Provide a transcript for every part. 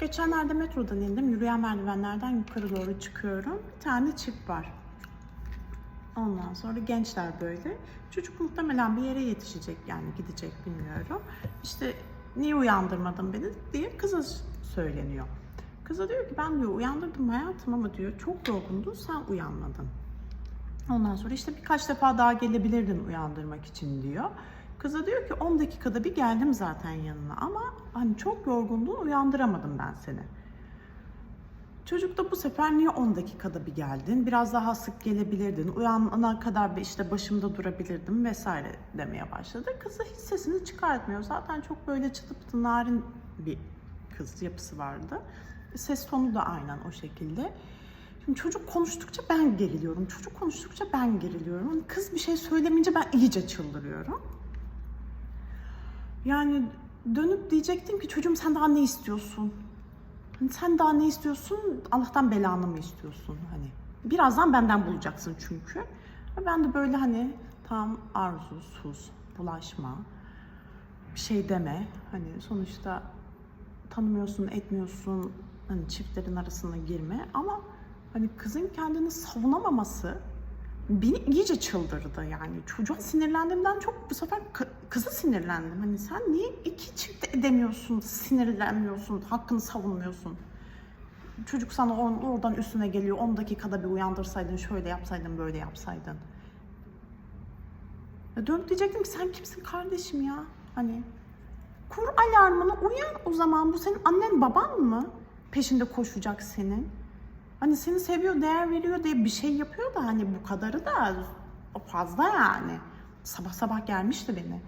Geçenlerde metrodan indim. Yürüyen merdivenlerden yukarı doğru çıkıyorum. Bir tane çift var. Ondan sonra gençler böyle. Çocuk muhtemelen bir yere yetişecek yani gidecek bilmiyorum. İşte niye uyandırmadın beni diye kıza söyleniyor. Kıza diyor ki ben diyor uyandırdım hayatım ama diyor çok yorgundun sen uyanmadın. Ondan sonra işte birkaç defa daha gelebilirdin uyandırmak için diyor. Kıza diyor ki 10 dakikada bir geldim zaten yanına ama hani çok yorgundun uyandıramadım ben seni. Çocuk da bu sefer niye 10 dakikada bir geldin? Biraz daha sık gelebilirdin. Uyanana kadar işte başımda durabilirdim vesaire demeye başladı. Kız hiç sesini çıkartmıyor. Zaten çok böyle çıtı pıtı narin bir kız yapısı vardı. Ses tonu da aynen o şekilde. Şimdi çocuk konuştukça ben geriliyorum. Çocuk konuştukça ben geriliyorum. Hani kız bir şey söylemeyince ben iyice çıldırıyorum. Yani dönüp diyecektim ki çocuğum sen daha ne istiyorsun? Hani sen daha ne istiyorsun? Allah'tan belanı mı istiyorsun? Hani birazdan benden bulacaksın çünkü. Ben de böyle hani tam arzu, sus, bulaşma, bir şey deme. Hani sonuçta tanımıyorsun, etmiyorsun. Hani çiftlerin arasına girme ama hani kızın kendini savunamaması beni iyice çıldırdı yani. Çocuğa sinirlendiğimden çok bu sefer kı- kıza sinirlendim. Hani sen niye iki çift edemiyorsun, sinirlenmiyorsun, hakkını savunmuyorsun? Çocuk sana or- oradan üstüne geliyor. 10 dakikada bir uyandırsaydın, şöyle yapsaydın, böyle yapsaydın. Ya dönüp diyecektim ki sen kimsin kardeşim ya? Hani kur alarmını uyan o zaman. Bu senin annen baban mı? Peşinde koşacak senin. Hani seni seviyor, değer veriyor diye bir şey yapıyor da hani bu kadarı da fazla yani. Sabah sabah gelmişti beni.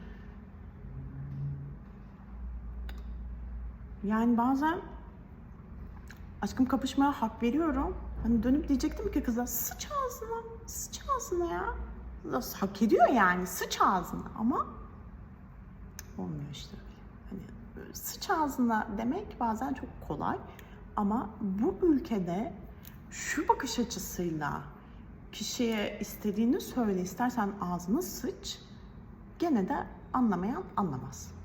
Yani bazen aşkım kapışmaya hak veriyorum. Hani dönüp diyecektim ki kıza sıç ağzına, sıç ağzına ya. Hak ediyor yani sıç ağzına ama olmuyor işte. Hani sıç ağzına demek bazen çok kolay ama bu ülkede şu bakış açısıyla kişiye istediğini söyle, istersen ağzını sıç, gene de anlamayan anlamaz.